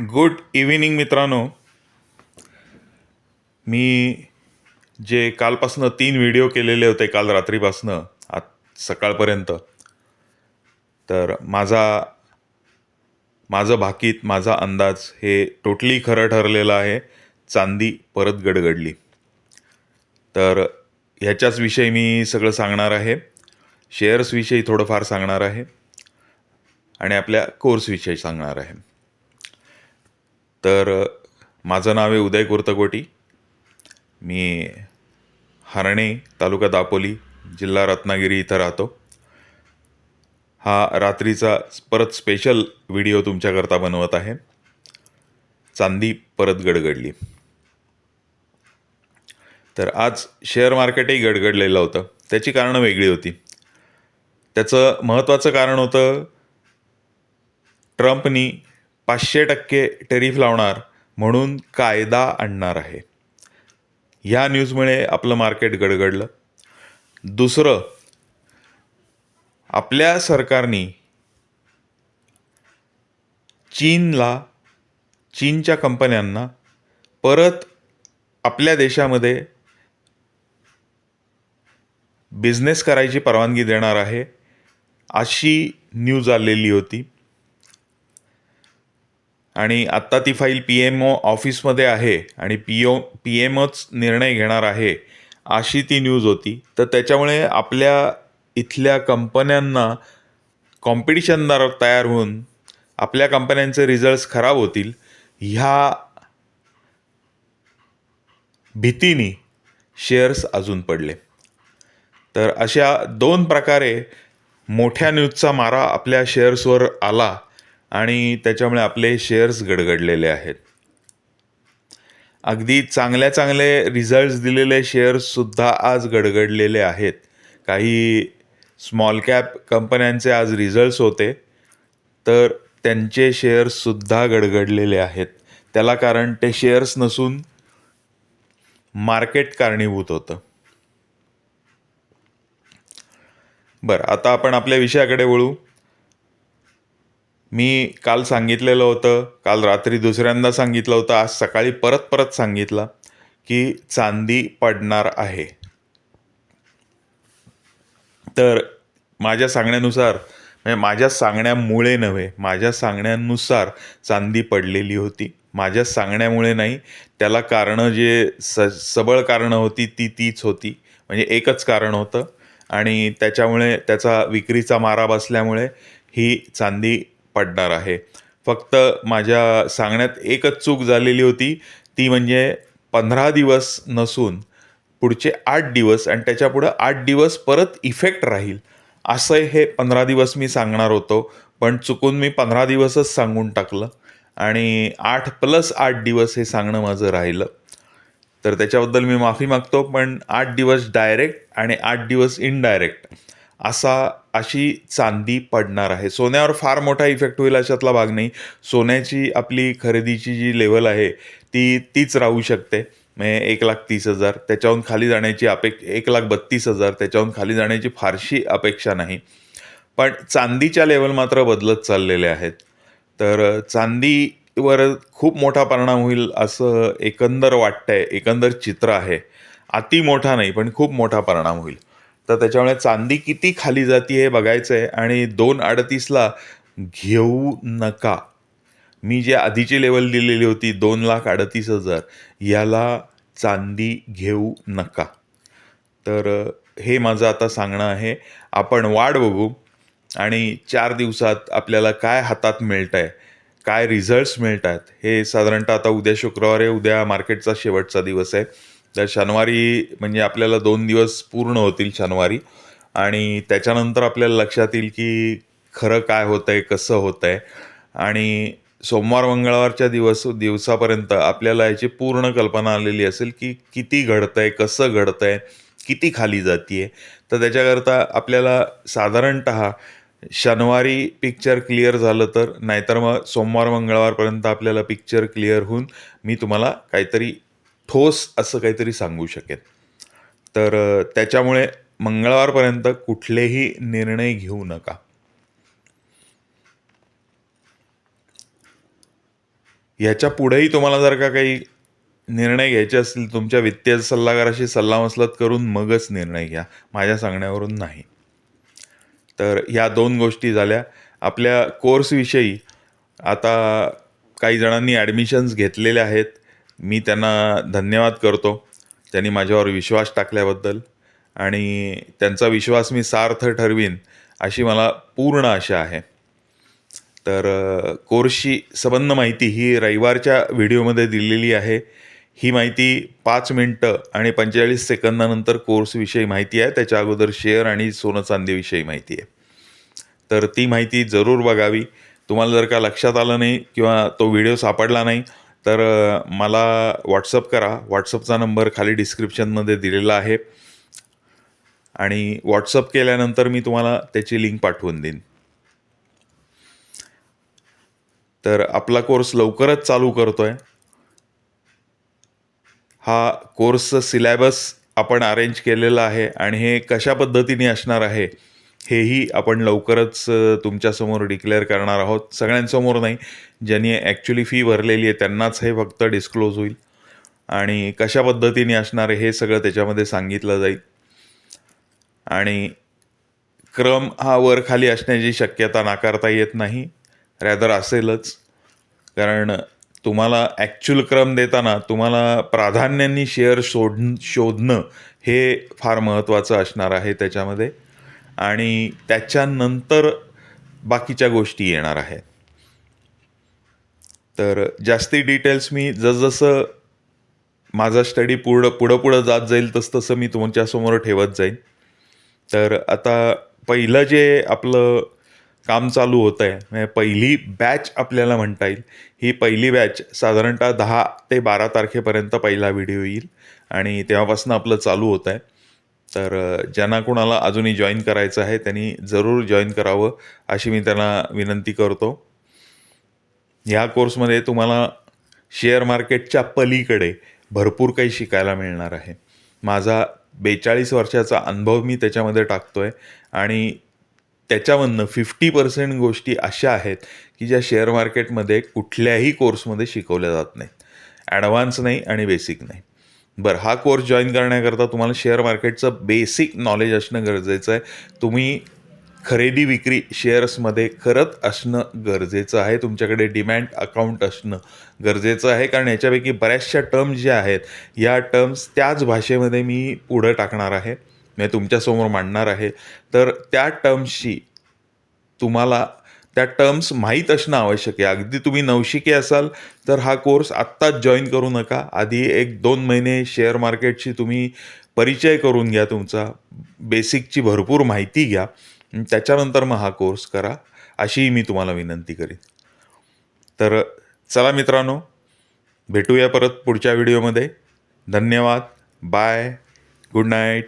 Good evening मित्रांनो. मी जे कालपासनं तीन व्हिडिओ केलेले होते काल रात्रीपासनं आज सकाळपर्यंत. तर माझा माझं भाकीत माझा अंदाज हे टोटली खरं ठरलेलं आहे. चांदी परत गडगडली. तर ह्याच्याच विषयी मी सगळं सांगणार आहे. शेअर्सविषयी थोडंफार सांगणार आहे. आणि आपल्या कोर्सविषयी सांगणार आहे. तर माझं नाव आहे उदय कुर्तकोटी. मी हरणे तालुका दापोली जिल्हा रत्नागिरी इथं राहतो. हा रात्रीचा परत स्पेशल व्हिडिओ तुमच्याकरता बनवत आहे. चांदी परत गडगडली. तर आज शेअर मार्केटही गडगडलेलं होतं. त्याची कारणं वेगळी होती. त्याचं महत्त्वाचं कारण होतं ट्रम्पनी पाचशे टक्के टेरिफ लावणार म्हणून कायदा आणणार आहे. ह्या न्यूजमुळे आपलं मार्केट गडगडलं. दुसरं आपल्या सरकारनी चीनला चीनच्या कंपन्यांना परत आपल्या देशामध्ये बिझनेस करायची परवानगी देणार आहे अशी न्यूज आलेली होती. आणि आत्ता ती फाईल पी एम ओ ऑफिसमध्ये आहे आणि पी ओ पी एमच निर्णय घेणार आहे अशी ती न्यूज होती. तर त्याच्यामुळे आपल्या इथल्या कंपन्यांना कॉम्पिटिशनदार तयार होऊन आपल्या कंपन्यांचे रिझल्ट्स खराब होतील ह्या भीतीने शेअर्स अजून पडले. तर अशा दोन प्रकारे मोठ्या न्यूजचा मारा आपल्या शेअर्सवर आला. आणि त्याच्यामुळे आपले शेअर्स गडगडलेले आहेत. अगदी चांगल्या चांगले रिझल्ट्स दिलेले शेअर्ससुद्धा आज गडगडलेले आहेत. काही स्मॉल कॅप कंपन्यांचे आज रिझल्ट्स होते तर त्यांचे शेअर्ससुद्धा गडगडलेले आहेत. त्याला कारण ते शेअर्स नसून मार्केट कारणीभूत होतं. बरं आता आपण आपल्या विषयाकडे वळू. मी काल सांगितलेलं होतं काल रात्री दुसऱ्यांदा सांगितलं होतं आज सकाळी परत परत सांगितलं की चांदी पडणार आहे. तर माझ्या सांगण्यानुसार म्हणजे माझ्या सांगण्यामुळे नव्हे माझ्या सांगण्यानुसार चांदी पडलेली होती. माझ्या सांगण्यामुळे नाही त्याला कारणं जे स सबळ कारणं होती ती तीच होती. म्हणजे एकच कारण होतं. आणि त्याच्यामुळे त्याचा विक्रीचा मारा बसल्यामुळे ही चांदी पडणार आहे. फक्त माझ्या सांगण्यात एकच चूक झालेली होती. ती म्हणजे पंधरा दिवस नसून पुढचे आठ दिवस आणि त्याच्यापुढं आठ दिवस परत इफेक्ट राहील. असं हे पंधरा दिवस मी सांगणार होतो. पण चुकून मी पंधरा दिवसच सांगून टाकलं. आणि आठ प्लस आठ दिवस हे सांगणं माझं राहिलं. तर त्याच्याबद्दल मी माफी मागतो पण आठ दिवस डायरेक्ट आणि आठ दिवस इनडायरेक्ट असा अशी चांदी पडणार आहे. सोन्यावर फार मोठा इफेक्ट होईल अशातला भाग नाही. सोन्याची आपली खरेदीची जी लेवल आहे ती तीच राहू शकते. म्हणजे एक लाख तीस हजार. त्याच्याहून खाली जाण्याची अपेक्ष एक लाख बत्तीस हजार. त्याच्याहून खाली जाण्याची फारशी अपेक्षा नाही. पण चांदीच्या लेवल मात्र बदलत चाललेले आहेत. तर चांदीवर खूप मोठा परिणाम होईल असं एकंदर वाटतंय. एकंदर चित्र आहे. अति मोठा नाही पण खूप मोठा परिणाम होईल. तर त्याच्यामुळे चांदी किती खाली जाती हे बघायचं आहे आणि दोन अडतीसला घेऊ नका. मी जे आधीची लेवल दिलेली होती दोन लाख अडतीस हजार याला चांदी घेऊ नका. तर हे माझं आता सांगणं आहे. आपण वाढ बघू आणि चार दिवसात आपल्याला काय हातात मिळत आहे काय रिझल्ट्स मिळत आहेत हे साधारणतः आता उद्या शुक्रवार आहे उद्या मार्केटचा शेवटचा दिवस आहे. तर शनिवारी म्हणजे आपल्याला दोन दिवस पूर्ण होतील शनिवारी आणि त्याच्यानंतर आपल्याला लक्षात येईल की खरं काय होतं आहे कसं होतं आहे आणि सोमवार मंगळवारच्या दिवस दिवसापर्यंत आपल्याला याची पूर्ण कल्पना आलेली असेल की किती घडतं आहे कसं घडतं आहे किती खाली जाती आहे तर त्याच्याकरता आपल्याला साधारणत शनिवारी पिक्चर क्लिअर झालं तर नाहीतर मग सोमवार मंगळवारपर्यंत आपल्याला पिक्चर क्लिअर होऊन मी तुम्हाला काहीतरी ठोस असं काहीतरी सांगू शकेन तर त्याच्यामुळे मंगळवारपर्यंत कुठलेही निर्णय घेऊ नका. ह्याच्या पुढेही तुम्हाला जर का काही निर्णय घ्यायचे असतील तुमच्या वित्तीय सल्लागाराशी सल्लामसलत करून मगच निर्णय घ्या माझ्या सांगण्यावरून नाही. तर ह्या दोन गोष्टी झाल्या. आपल्या कोर्सविषयी आता काही जणांनी ॲडमिशन्स घेतलेले आहेत. मी त्यांना धन्यवाद करतो. त्यांनी माझ्यावर विश्वास टाकल्याबद्दल आणि त्यांचा विश्वास मी सार्थ ठरवीन अशी मला पूर्ण आशा आहे. तर कोर्सची संबंध माहिती ही रविवारच्या व्हिडिओमध्ये दिलेली आहे. ही माहिती पाच मिनटं आणि पंचेचाळीस सेकंदानंतर कोर्सविषयी माहिती आहे. त्याच्या अगोदर शेअर आणि सोनं चांदीविषयी माहिती आहे. तर ती माहिती जरूर बघावी. तुम्हाला जर का लक्षात आलं नाही किंवा तो व्हिडिओ सापडला नाही तर मला व्हॉट्सअप करा. व्हॉट्सअपचा नंबर खाली डिस्क्रिप्शनमध्ये दिलेला आहे. आणि व्हॉट्सअप केल्यानंतर मी तुम्हाला त्याची लिंक पाठवून देईन. तर आपला कोर्स लवकरच चालू करतो आहे हा कोर्सचं सिलॅबस आपण अरेंज केलेला आहे. आणि हे कशा पद्धतीने असणार आहे हेही आपण लवकरच तुमच्यासमोर डिक्लेअर करणार आहोत. सगळ्यांसमोर नाही ज्यांनी ॲक्च्युली फी भरलेली आहे त्यांनाच हे फक्त डिस्क्लोज होईल. आणि कशा पद्धतीने असणार आहे हे सगळं त्याच्यामध्ये सांगितलं जाईल. आणि क्रम हा वर खाली असण्याची शक्यता नाकारता येत नाही. रॅदर असेलच. कारण तुम्हाला ॲक्च्युअल क्रम देताना तुम्हाला प्राधान्यांनी शेअर शोध शोधणं हे फार महत्त्वाचं असणार आहे त्याच्यामध्ये. आणि त्याच्यानंतर बाकीच्या गोष्टी येणार आहेत. तर जास्ती डिटेल्स मी जसजसं माझा स्टडी पुढं पुढं पुढं जात जाईल तसतसं मी तुमच्यासमोर ठेवत जाईन. तर आता पहिलं जे आपलं काम चालू होतं आहे म्हणजे पहिली बॅच आपल्याला म्हणता येईल. ही पहिली बॅच साधारणतः दहा ते बारा तारखेपर्यंत पहिला व्हिडिओ येईल आणि तेव्हापासून आपलं चालू होतं आहे तर ज्यांना कोणाला अजूनही जॉईन करायचं आहे त्यांनी जरूर जॉईन करावं अशी मी त्यांना विनंती करतो. ह्या कोर्समध्ये तुम्हाला शेअर मार्केटच्या पलीकडे भरपूर काही शिकायला मिळणार आहे. माझा बेचाळीस वर्षाचा अनुभव मी त्याच्यामध्ये टाकतो आहे आणि त्याच्यामधनं फिफ्टी पर्सेंट गोष्टी अशा आहेत की ज्या शेअर मार्केटमध्ये कुठल्याही कोर्समध्ये शिकवल्या जात नाहीत. ॲडव्हान्स नाही आणि बेसिक नाही. बरं हा कोर्स जॉईन करण्याकरता तुम्हाला शेअर मार्केटचं बेसिक नॉलेज असणं गरजेचं आहे. तुम्ही खरेदी विक्री शेअर्समध्ये करत असणं गरजेचं आहे. तुमच्याकडे डिमॅट अकाउंट असणं गरजेचं आहे. कारण याच्यापैकी बऱ्याचशा टर्म्स ज्या आहेत या टर्म्स त्याच भाषेमध्ये मी पुढं टाकणार आहे. मी तुमच्यासमोर मांडणार आहे. तर त्या टर्म्सशी तुम्हाला त्या टर्म्स माहीत असणं आवश्यक आहे. अगदी तुम्ही नवशिके असाल तर हा कोर्स आत्ताच जॉईन करू नका. आधी एक दोन महिने शेअर मार्केटशी तुम्ही परिचय करून घ्या तुमचा. बेसिकची भरपूर माहिती घ्या. त्याच्यानंतर मग हा कोर्स करा. अशीही मी तुम्हाला विनंती करीन. तर चला मित्रांनो भेटूया परत पुढच्या व्हिडिओमध्ये धन्यवाद. Bye good night